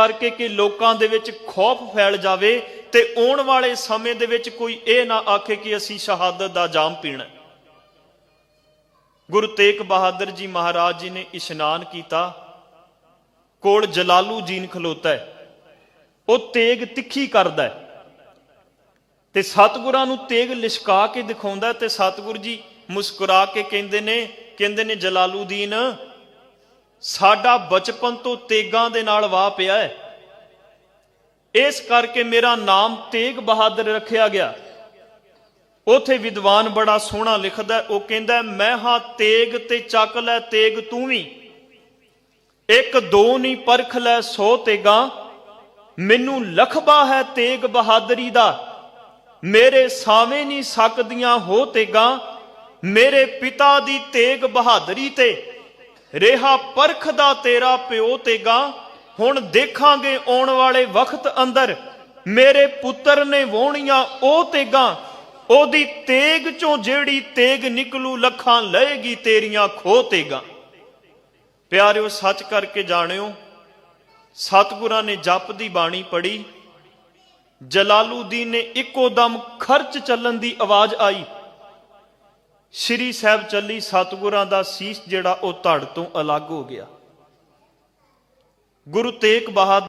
ਕਰਕੇ ਕਿ ਲੋਕਾਂ ਦੇ ਵਿੱਚ ਖੌਫ ਫੈਲ ਜਾਵੇ ਤੇ ਆਉਣ ਵਾਲੇ ਸਮੇਂ ਦੇ ਵਿੱਚ ਕੋਈ ਇਹ ਨਾ ਆਖੇ ਕਿ ਅਸੀਂ ਸ਼ਹਾਦਤ ਦਾ ਜਾਮ ਪੀਣਾ ਗੁਰੂ ਤੇਗ ਬਹਾਦਰ ਜੀ ਮਹਾਰਾਜ ਜੀ ਨੇ ਇਸ਼ਨਾਨ ਕੀਤਾ। ਕੋਲ ਜਲਾਲੂ ਜੀਨ ਖਲੋਤਾ ਹੈ। ਉਹ ਤੇਗ ਤਿੱਖੀ ਕਰਦਾ ਹੈ। ਤੇ ਸਤਿਗੁਰਾਂ ਨੂੰ ਤੇਗ ਲਿਸ਼ਕਾ ਕੇ ਦਿਖਾਉਂਦਾ ਤੇ ਸਤਿਗੁਰ ਜੀ ਮੁਸਕਰਾ ਕੇ ਕਹਿੰਦੇ ਨੇ ਕਹਿੰਦੇ ਨੇ ਜਲਾਲੂਦੀਨ ਸਾਡਾ ਬਚਪਨ ਤੋਂ ਤੇਗਾਂ ਦੇ ਨਾਲ ਵਾਹ ਪਿਆ ਹੈ। ਇਸ ਕਰਕੇ ਮੇਰਾ ਨਾਮ ਤੇਗ ਬਹਾਦਰ ਰੱਖਿਆ ਗਿਆ। ਉਥੇ ਵਿਦਵਾਨ ਬੜਾ ਸੋਹਣਾ ਲਿਖਦਾ ਉਹ ਕਹਿੰਦਾ ਮੈਂ ਹਾਂ ਤੇਗ ਤੇ ਚੱਕ ਲੈ ਤੇਗ ਤੂੰ ਵੀ। ਇੱਕ ਦੋ ਨਹੀਂ ਪਰਖ ਲੈ ਸੋ ਤੇਗਾ। ਮੈਨੂੰ ਲਖਬਾ ਹੈ ਤੇਗ ਬਹਾਦਰੀ ਦਾ। ਮੇਰੇ ਸਾਵੇਂ ਨਹੀਂ ਸਕਦੀਆਂ ਹੋ ਤੇਗਾ। ਮੇਰੇ ਪਿਤਾ ਦੀ ਤੇਗ ਬਹਾਦਰੀ ਤੇ ਰਿਹਾ ਪਰਖ ਦਾ ਤੇਰਾ ਪਿਓ ਤੇਗਾ ਹੁਣ ਦੇਖਾਂਗੇ ਆਉਣ ਵਾਲੇ ਵਕਤ ਅੰਦਰ। ਮੇਰੇ ਪੁੱਤਰ ਨੇ ਵੋਣੀਆਂ ਉਹ ਤੇਗਾ ਉਹਦੀ ਤੇਗ ਚੋਂ ਜਿਹੜੀ ਤੇਗ ਨਿਕਲੂ, ਲੱਖਾਂ ਲਏਗੀ ਤੇਰੀਆਂ ਖੋ ਤੇਗਾ ਪਿਆਰਿਓ, ਸੱਚ ਕਰਕੇ ਜਾਣਿਓ, ਸਤਿਗੁਰਾਂ ਨੇ ਜਪ ਦੀ ਬਾਣੀ ਪੜੀ ਜਲਾਲੂਦੀਨ ਨੇ ਇੱਕੋ ਦਮ ਖਰਚ ਚੱਲਣ ਦੀ ਆਵਾਜ਼ ਆਈ। ਸ਼੍ਰੀ ਸਾਹਿਬ ਚੱਲੀ ਸਤਿਗੁਰਾਂ ਦਾ ਸੀਸ ਜਿਹੜਾ ਉਹ ਧੜ ਤੋਂ ਅਲੱਗ ਹੋ ਗਿਆ। ਗੁਰੂ ਤੇਗ ਬਹਾਦਰ